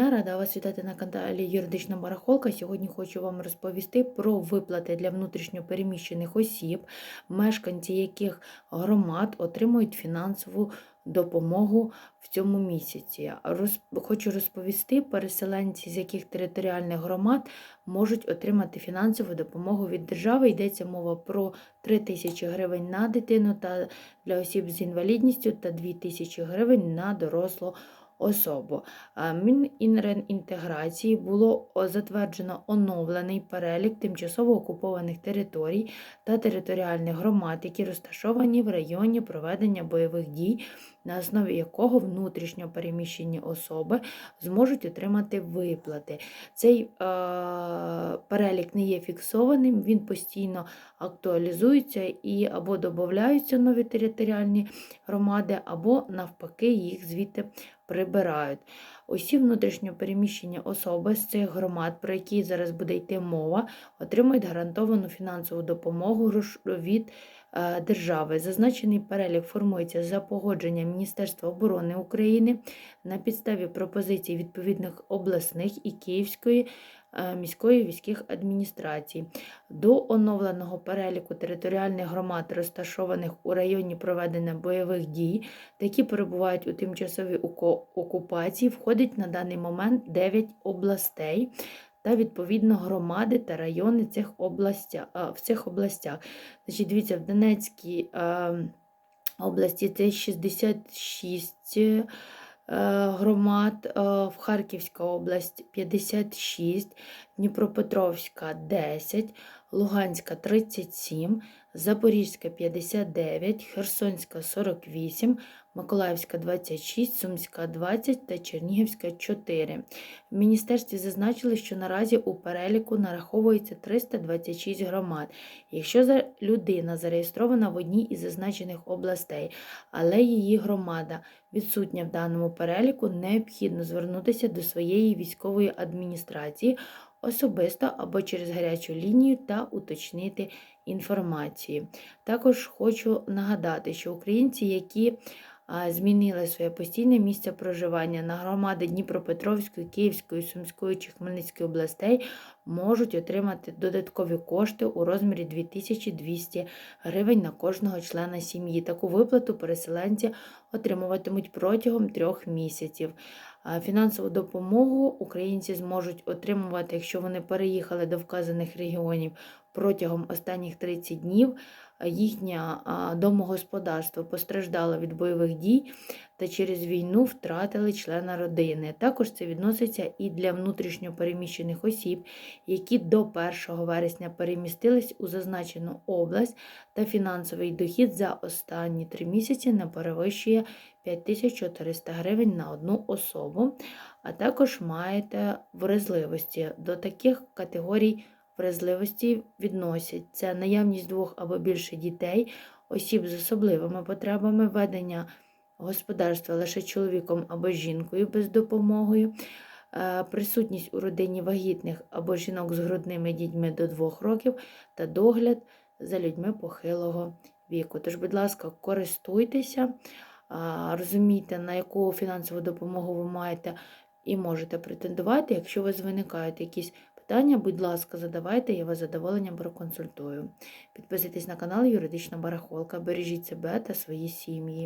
Я рада вас вітати на каналі Юридична Барахолка. Сьогодні хочу вам розповісти про виплати для внутрішньопереміщених осіб, мешканці яких громад отримують фінансову допомогу в цьому місяці. Роз... Хочу розповісти, переселенці, з яких територіальних громад можуть отримати фінансову допомогу від держави. Йдеться мова про 3 тисячі гривень на дитину та для осіб з інвалідністю та 2 тисячі гривень на дорослу особу. А було затверджено оновлений перелік тимчасово окупованих територій та територіальних громад, які розташовані в районі проведення бойових дій, на основі якого внутрішньо переміщені особи зможуть отримати виплати. Цей е, перелік не є фіксованим, він постійно актуалізується і або додаються нові територіальні громади, або навпаки їх звідти прибирають. Усі внутрішньопереміщені особи з цих громад, про які зараз буде йти мова, отримують гарантовану фінансову допомогу від е, держави. Зазначений перелік формується за погодженням Міністерства оборони України на підставі пропозицій відповідних обласних і Київської міської військових адміністрацій. До оновленого переліку територіальних громад, розташованих у районі проведення бойових дій, які перебувають у тимчасовій окупації, входить на даний момент 9 областей та відповідно громади та райони цих областя, в цих областях. Значить, дивіться, в Донецькій е, області це 66 е, громад, е, в Харківська область 56, Дніпропетровська 10, Луганська 37, Запорізька 59, Херсонська 48, Миколаївська 26, Сумська 20 та Чернігівська 4. В міністерстві зазначили, що наразі у переліку нараховується 326 громад. Якщо людина зареєстрована в одній із зазначених областей, але її громада відсутня в даному переліку, необхідно звернутися до своєї військової адміністрації особисто або через гарячу лінію та уточнити інформацію. Також хочу нагадати, що українці, які змінили своє постійне місце проживання на громади Дніпропетровської, Київської, Сумської чи Хмельницької областей, можуть отримати додаткові кошти у розмірі 2200 гривень на кожного члена сім'ї. Таку виплату переселенці отримуватимуть протягом трьох місяців. Фінансову допомогу українці зможуть отримувати, якщо вони переїхали до вказаних регіонів протягом останніх 30 днів. Їхнє домогосподарство постраждало від бойових дій та через війну втратили члена родини. Також це відноситься і для внутрішньо переміщених осіб, які до 1 вересня перемістились у зазначену область, та фінансовий дохід за останні три місяці не перевищує 5400 гривень на одну особу, а також маєте вразливості. До таких категорій вразливості відносять це наявність двох або більше дітей, осіб з особливими потребами, ведення господарства лише чоловіком або жінкою без допомоги, е, присутність у родині вагітних або жінок з грудними дітьми до 2 років та догляд за людьми похилого віку. Тож, будь ласка, користуйтеся, розумійте, на яку фінансову допомогу ви маєте і можете претендувати. Якщо у вас виникають якісь питання, будь ласка, задавайте, я вас задоволенням проконсультую. Підписуйтесь на канал Юридична Барахолка, бережіть себе та свої сім'ї.